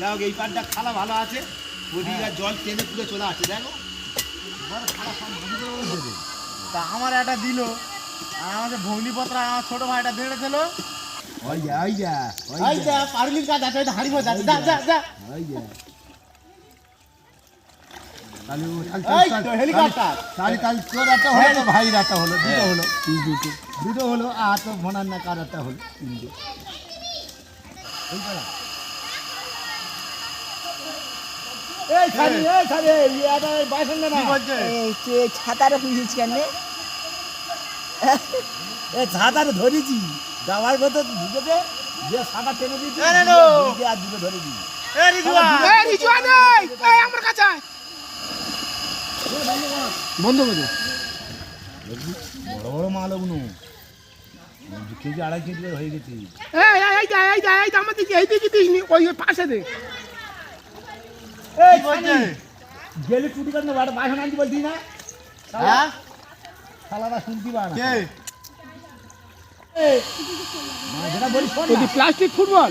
যাই হোক এই পাটটা খালা ভালো আছে। ওদিকে জল টেনে তুলে চলে আসছে দেখো। তা আমার একটা দিল আর আমাদের ভগ্নিপত্র আমার ছোট ভাইটা বেড়ে দিল। ওই যা ওই যা ওই যা। পারলির কাজ আছে যাচ্ছে যা যা যা ওই যা। দুটো হলো আর তো ভনার না কার একটা হলো তিনটে। এই ছাড়ি এই ছাড়ি এটা বাইসন না কি বলছে? এই তুই এই ছাতারে পুষিস কেন এই ছাতারে ধরেছি। যাওয়ার ভেতর ঢুকেছে যে ছাতা টেনে দিয়েছি এই নে নো। ঢুকে আর দুটো ধরে দিই এ। বন্ধ করে বড় বড় মাল ওগুলো দু কেজি আড়াই কেজি হয়ে গেছে। এই এই এই আমার দিকে এই দিকে দিস ওই পাশে দে। এই বলছে? গেলে টুটি কাটনে বাড়া বাইসন আনতে বলতি না। হ্যাঁ? শালারা শুনতি কে? যেটা শোন না। Plastic football?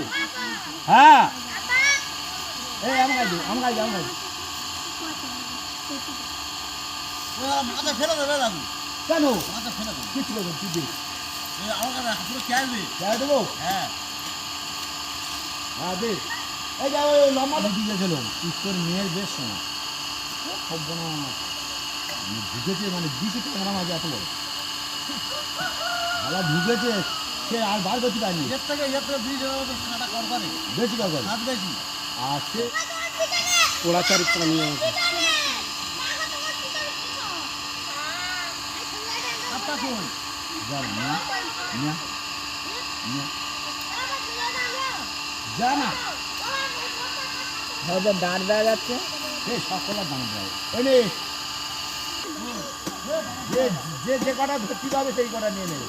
হ্যাঁ। এই আমার কাছে আমার কাছে আমার কাছে মাথা ফেলে দেবে দাদু কেন? মাথা ফেলে দেবে কিছু করব তুই দে আমার কাছে পুরো ক্যাশ যাই দেবো? হ্যাঁ। হ্যাঁ দে। এই যা ওই লম্বা দিয়ে গেছিলাম তোর মেয়ের বেশ শোনা সব বোনা ঢুকেছে মানে দিছে ট্যাংরা এত বড় ভালো ঢুকেছে সে আর বার করতে পারেনি এর থেকে এর থেকে মতো কাটা করবারে বেশি কাগজ হাত বেশি আর সে পোড়া চারিত্র নিয়ে আছে। হাতটা শোন যা না না না যা না হয়তো দাঁড় বেড়া যাচ্ছে। সে সকলের দাম দেয় ওই নে। যে যে যে কটা ধরতে পাবে সেই কটা নিয়ে নেবে।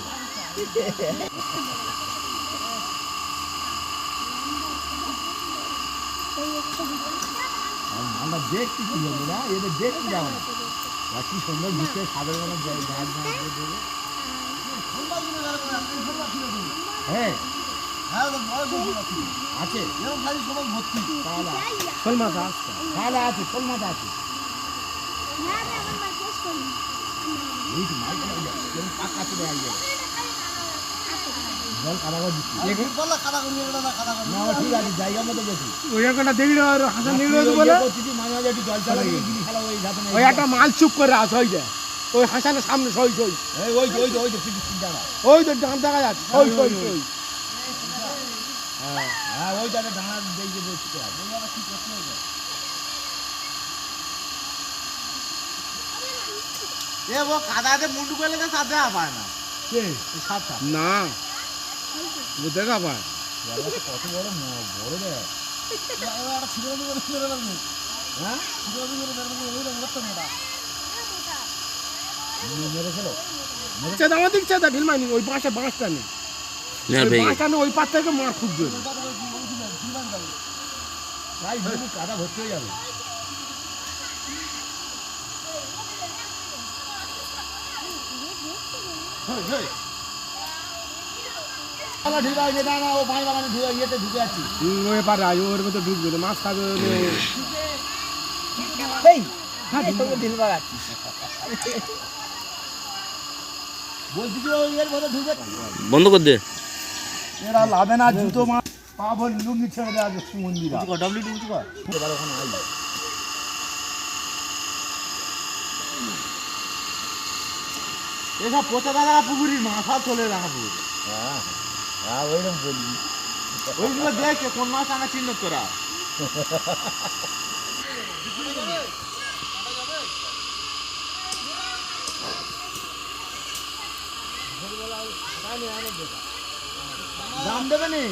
আমরা দেখছি কি হবে না? এদের দেখতে যাব না। আর কি সুন্দর ঢুকে সাদের বেলা গাছ গাছ দেবে হ্যাঁ। হ্যাঁ বড় আছে? আছে এরকম খালি সবাই ভর্তি। তাহলে শোল মাছ আসছে তাহলে আছে শোল মাথা আছে। তো আছে মাল চুপ করে আছে ওই যে। ওই হাসানের সামনে সই সই এই ওই ওই যে, ওই না। ওই তো ডান দেখা যাচ্ছে সই সই সই হ্যাঁ, হ্যাঁ, ওই জায়গায় ডাঙা দিয়ে যে বসতে আছে। এ ও কাদাতে মুন্ডু করলে তো সাথে পায় না কে? না ও দেখা পায় কত বড় বড় হ্যাঁ? মেরে? চেদা আমার দিক চেদা ঢিল মাইনি ওই বাঁশে বাঁশটা নেই ওই বাঁশটা নেই ওই পার থেকে মার খুব জোরে। প্রায় ধরবি, কাদা ভর্তি হয়ে যাবে। মাছ খাবে বন্ধ করে দে। এরা লাভে না জুতো মা পা ভর লুঙ্গি ছেড়ে দেওয়া যাচ্ছে মন্দিরা ডব্লিউ ডি এবার ওখানে আইলো এসব পচা দাদা পুকুরির মাথা চলে রাখব হ্যাঁ হ্যাঁ ওইরকম বলি। ওইগুলো দেখে কোন মাছ আনা চিহ্ন তোরা। দাম দেবে নি?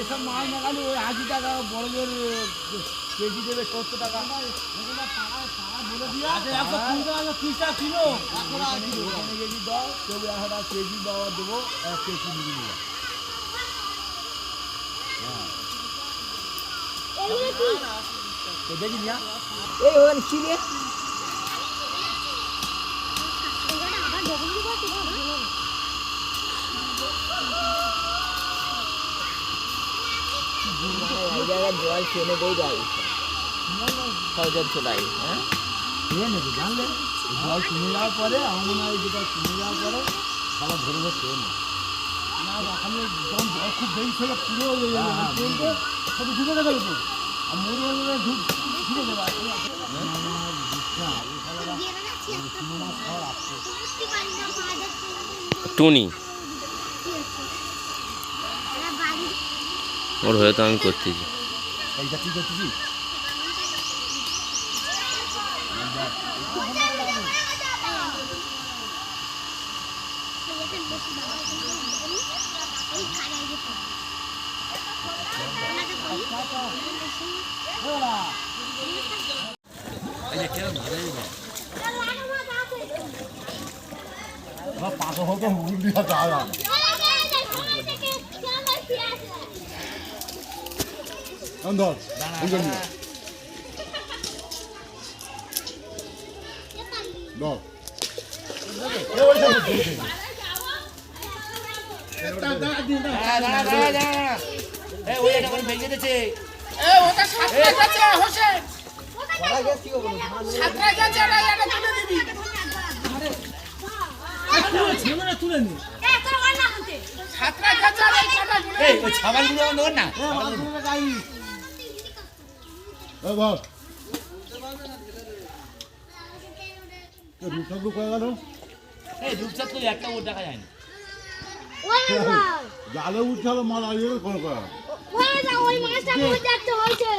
এসব মাছ লাগালে ওই আশি টাকা বড়দের কেজি দেবে সত্তর টাকা। আচ্ছা কিলো কেজি দাও কেউ একশো টাকা কেজি দেওয়া দেবো এক কেজি নিয়ে নেব। দেখি নিয়া। এই ওখানে কি জায়গায় জল টেনে দেই যায় চলাই হ্যাঁ? খেয়ে নেবে জানলে? জল কমে যাওয়ার পরে আমার মনে হয় যেটা কমে যাওয়ার পরে খাবার ধরে ধরে খেয়ে নেবে। না ওখানে যখন জল খুব বেশি ছিল পুরো ওই ট্রেনটা সব গেল তো। আর মোড়ে ঢুক ঢুকে দেবে টুনি। ওর হয়ে তো আমি করতেছি। এইটা কি করতেছি পাকা হতো মুখ দিয়ে দাঁড়া ধর ধর তুলে নি এই ওই ছাবালগুলো আমার নেবেন না এ ধর রূপসাগর কয়ে গেল? এই রূপচাঁদ তো একটা ওর দেখা যায় না জালে হলো মাল আইয়ে কোনো কয়া ওই মাছটা যাচ্ছে হয়েছে।